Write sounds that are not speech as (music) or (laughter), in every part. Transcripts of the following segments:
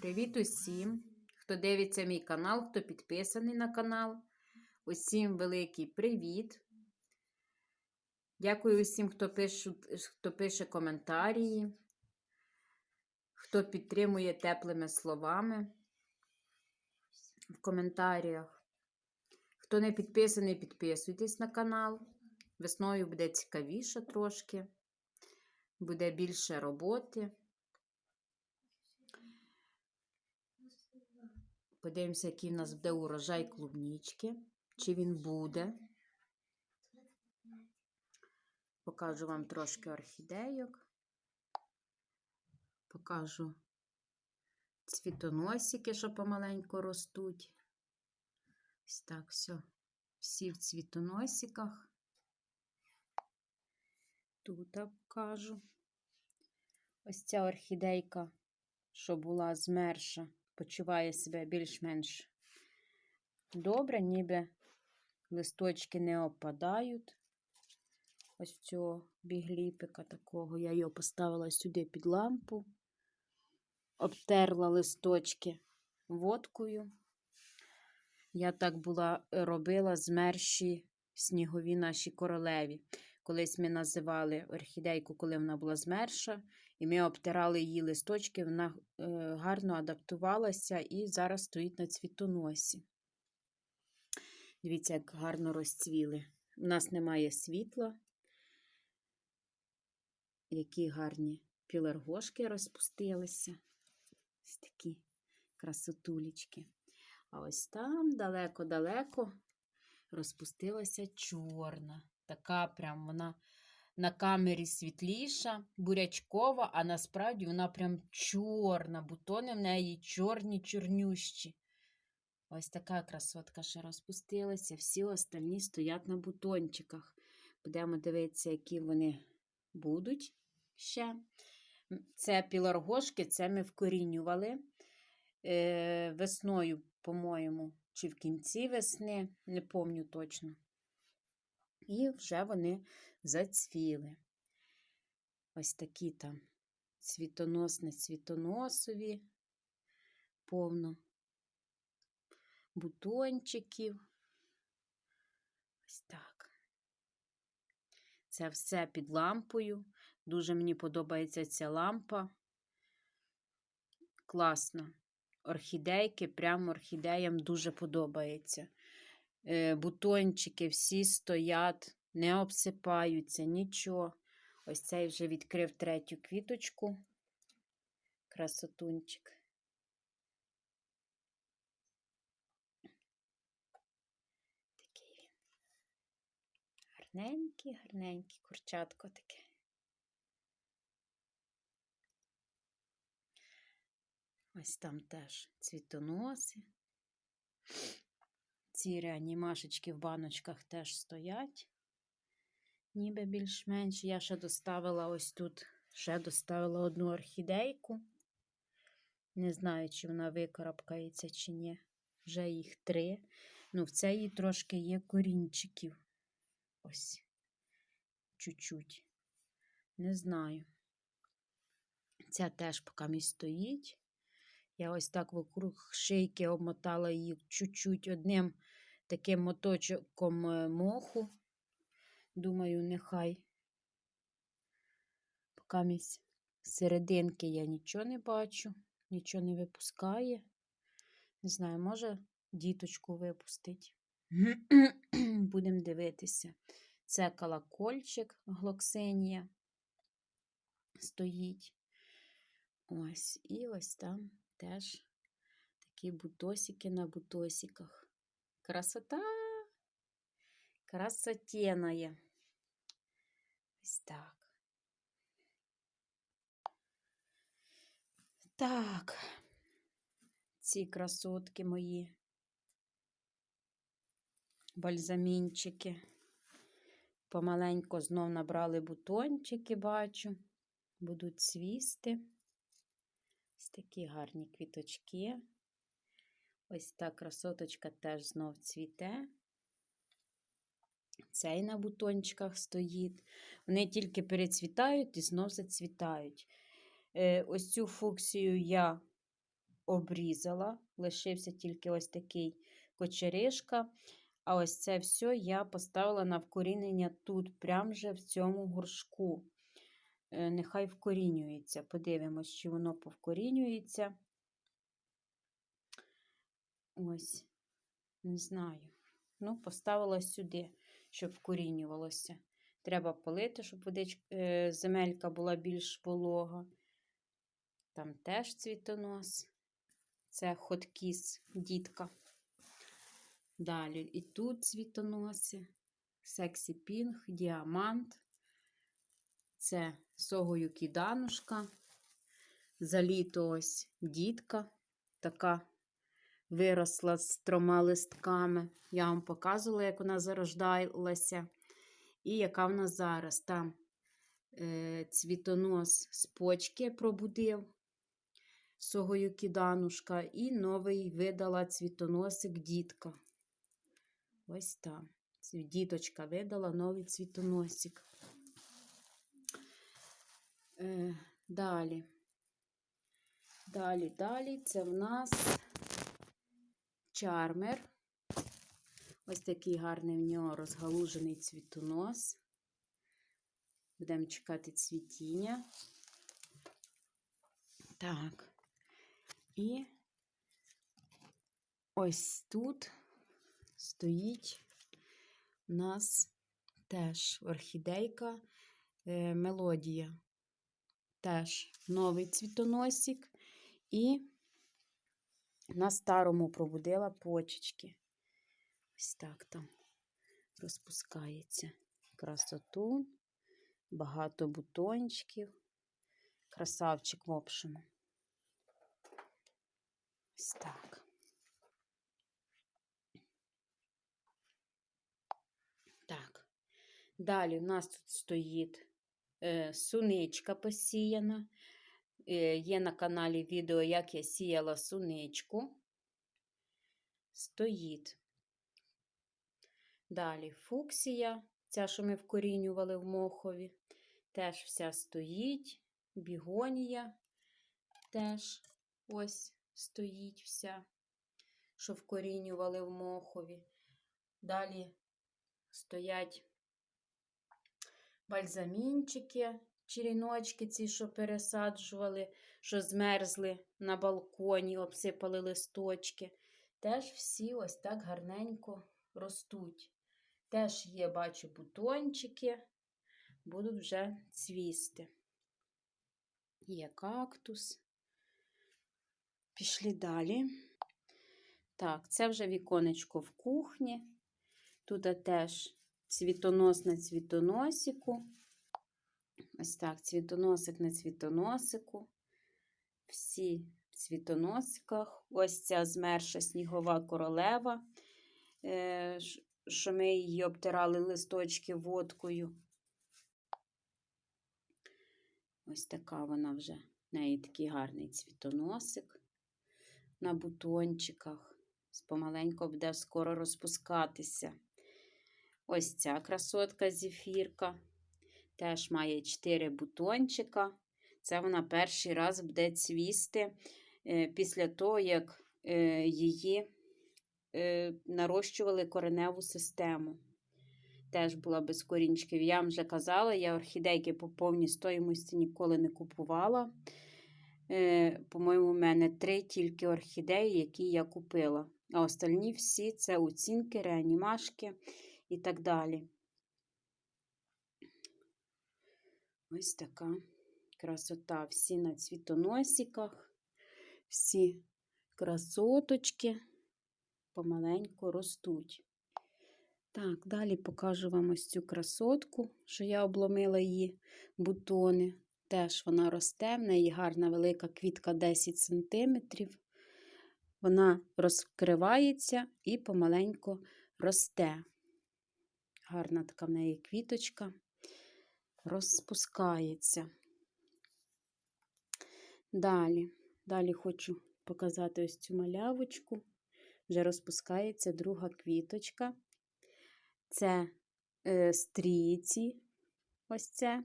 Привіт усім, хто дивиться мій канал, хто підписаний на канал. Усім великий привіт. Дякую усім, хто пише, хто пише коментарі, хто підтримує теплими словами в коментарях. Хто не підписаний, підписуйтесь на канал. Весною буде цікавіше трошки, буде більше роботи. Подивимося, який в нас буде урожай клубнічки. Чи він буде. Покажу вам трошки орхідейок. Покажу цвітоносики, що помаленьку ростуть. Ось так все. Всі в цвітоносиках. Тут покажу. Ось ця орхідейка, що була змерша почуває себе більш-менш добре, ніби листочки не опадають. Ось цього бігліпика такого. Я його поставила сюди під лампу, обтерла листочки водкою. Я так була робила змерші снігові наші королеві. Колись ми називали орхідейку, коли вона була змерша, і ми обтирали її листочки, вона е, гарно адаптувалася і зараз стоїть на цвітоносі. Дивіться, як гарно розцвіли. У нас немає світла. Які гарні пілергошки розпустилися. Ось такі красотулечки. А ось там далеко-далеко розпустилася чорна. Така прям вона на камері світліша, бурячкова, а насправді вона прям чорна, бутони в неї чорні, чорнющі. Ось така красотка ще розпустилася. Всі остальні стоять на бутончиках. Будемо дивитися, які вони будуть ще. Це пілоргошки, це ми вкорінювали е, весною, по-моєму, чи в кінці весни, не пам'ятаю точно. І вже вони зацвіли. Ось такі там цвітоносне цвітоносові, повно бутончиків. Ось так. Це все під лампою. Дуже мені подобається ця лампа. Класно. Орхідейки, прямо орхідеям дуже подобається. Е, бутончики всі стоять не обсипаються, нічого. Ось цей вже відкрив третю квіточку. Красотунчик. Такий він. Гарненький, гарненький, курчатко таке. Ось там теж цвітоноси. Ці реанімашечки в баночках теж стоять ніби більш-менш. Я ще доставила ось тут, ще доставила одну орхідейку. Не знаю, чи вона викарабкається, чи ні. Вже їх три. Ну, в цій трошки є корінчиків. Ось. Чуть-чуть. Не знаю. Ця теж поки мій стоїть. Я ось так вокруг шийки обмотала її чуть-чуть одним таким моточком е, моху. Думаю, нехай. Поки місь серединки я нічого не бачу, нічого не випускає. Не знаю, може діточку випустить. (clears throat) Будемо дивитися. Це колокольчик глоксинія стоїть. Ось, і ось там теж такі бутосики на бутосиках. Красота! Красотеная. Ось так. Так, ці красотки мої, бальзамінчики. Помаленько знов набрали бутончики, бачу, будуть цвісти. Ось такі гарні квіточки. Ось та красоточка теж знов цвіте. Цей на бутончиках стоїть. Вони тільки перецвітають і знов зацвітають. Е, ось цю фуксію я обрізала, лишився тільки ось такий кочеришка. А ось це все я поставила на вкорінення тут, прямо же в цьому горшку. Е, Нехай вкорінюється. Подивимось, чи воно повкорінюється. Ось, не знаю. Ну, поставила сюди, щоб вкорінювалося. Треба полити, щоб водичка, е, земелька була більш волога. Там теж цвітонос. Це хоткіс, дітка. Далі і тут цвітоноси, сексі пінг, діамант. Це согою кіданушка. За літо ось дітка, така виросла з трьома листками. Я вам показувала, як вона зарождалася. І яка вона зараз. Там е, цвітонос з почки пробудив согою кіданушка, і новий видала цвітоносик дітка. Ось там. Діточка видала новий цвітоносик. Е, далі. Далі, далі це в нас чармер. Ось такий гарний в нього розгалужений цвітонос. Будемо чекати цвітіння. Так. І ось тут стоїть у нас теж орхідейка е, мелодія. Теж новий цвітоносик. І на старому пробудила почечки. Ось так там розпускається. Красоту, багато бутончиків. Красавчик, в общем. Ось так. Так. Далі у нас тут стоїть е, суничка посіяна. Е, є на каналі відео, як я сіяла суничку. Стоїть. Далі фуксія, ця, що ми вкорінювали в мохові, теж вся стоїть. Бігонія теж ось стоїть вся, що вкорінювали в мохові. Далі стоять бальзамінчики, черіночки, ці, що пересаджували, що змерзли на балконі, обсипали листочки. Теж всі ось так гарненько ростуть. Теж є, бачу, бутончики, будуть вже цвісти. Є кактус. Пішли далі. Так, це вже віконечко в кухні. Тут теж цвітонос на цвітоносику. Ось так, цвітоносик на цвітоносику. Всі в цвітоносиках. Ось ця змерша снігова королева, е, що ми її обтирали листочки водкою. Ось така вона вже. В неї такий гарний цвітоносик на бутончиках. Помаленько буде скоро розпускатися. Ось ця красотка зефірка. Теж має 4 бутончика. Це вона перший раз буде цвісти е, після того, як е, її е, нарощували кореневу систему. Теж була без корінчиків. Я вам вже казала, я орхідейки по повній стоїмості ніколи не купувала. По-моєму, у мене три тільки орхідеї, які я купила. А остальні всі це оцінки, реанімашки і так далі. Ось така красота. Всі на цвітоносиках, всі красоточки помаленьку ростуть. Так, далі покажу вам ось цю красотку, що я обломила її бутони. Теж вона росте, в неї гарна велика квітка 10 см. Вона розкривається і помаленьку росте. Гарна така в неї квіточка розпускається. Далі, далі хочу показати ось цю малявочку. Вже розпускається друга квіточка. Це е, стрійці, ось це.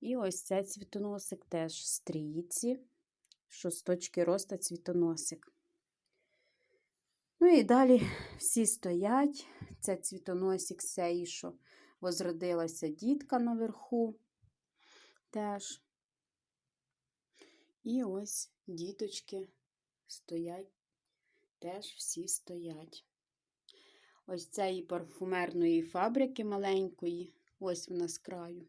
І ось це цвітоносик теж стрійці. що з точки росту цвітоносик. Ну і далі всі стоять. Це цвітоносик сей, що возродилася дітка наверху теж. І ось діточки стоять, теж всі стоять. Ось цієї парфумерної фабрики маленької, ось вона з краю.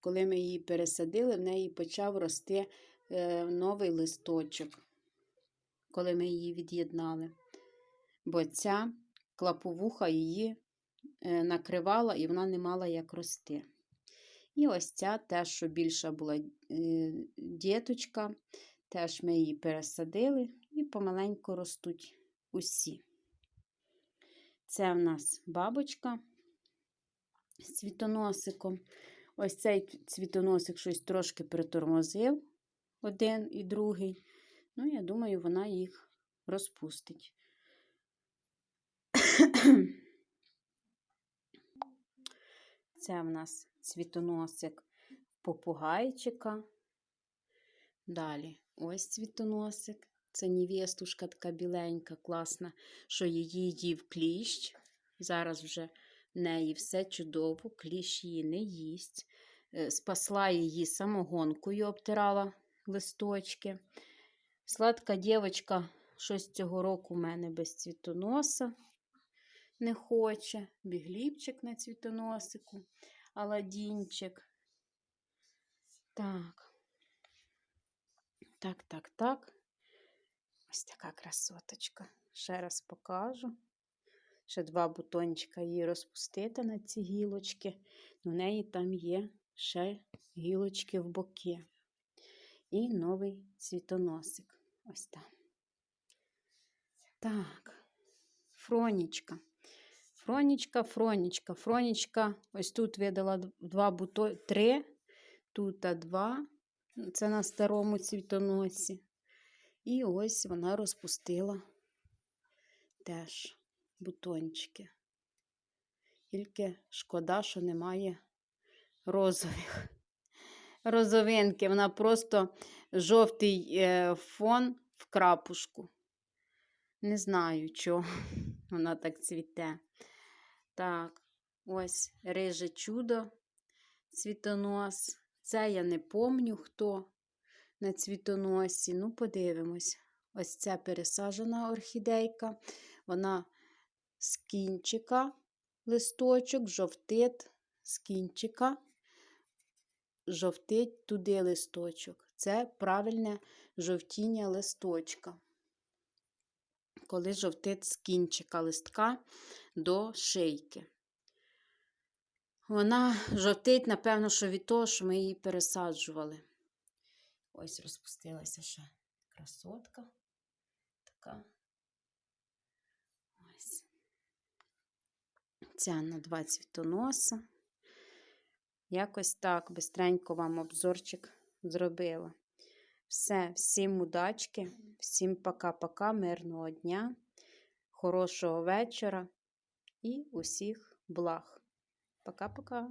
Коли ми її пересадили, в неї почав рости е, новий листочок, коли ми її від'єднали. Бо ця клаповуха її накривала і вона не мала як рости. І ось ця теж, що більша була е, діточка, теж ми її пересадили і помаленьку ростуть усі. Це в нас бабочка з цвітоносиком. Ось цей цвітоносик щось трошки притормозив один і другий. Ну, я думаю, вона їх розпустить. (coughs) Це в нас цвітоносик попугайчика. Далі ось цвітоносик. Це невестушка така біленька, класна, що її їв кліщ. Зараз вже в неї все чудово, кліщ її не їсть. Е, Спасла її самогонкою, обтирала листочки. Сладка дівчинка, щось цього року в мене без цвітоноса не хоче. Бігліпчик на цвітоносику, аладінчик. Так. Так, так, так. Ось така красоточка. Ще раз покажу. Ще два бутончика її розпустити на ці гілочки. У неї там є ще гілочки в боки. І новий цвітоносик. Ось там. Так, фронічка. Фронічка, фронічка, фронічка. Ось тут видала два буто... три, тут два. Це на старому цвітоносі. І ось вона розпустила теж бутончики. Тільки шкода, що немає розових. Розовинки. Вона просто жовтий е, фон в крапушку. Не знаю, чого (laughs) вона так цвіте. Так, ось риже чудо, цвітонос. Це я не помню, хто на цвітоносі. Ну, подивимось. Ось ця пересаджена орхідейка. Вона з кінчика листочок, жовтить з кінчика, жовтить туди листочок. Це правильне жовтіння листочка. Коли жовтить з кінчика листка до шийки. Вона жовтить, напевно, що від того, що ми її пересаджували. Ось розпустилася ще красотка. Така. Ось. Ця на два цвітоноса. Якось так бистренько вам обзорчик зробила. Все, всім удачки, всім пока-пока, мирного дня, хорошого вечора і усіх благ. Пока-пока.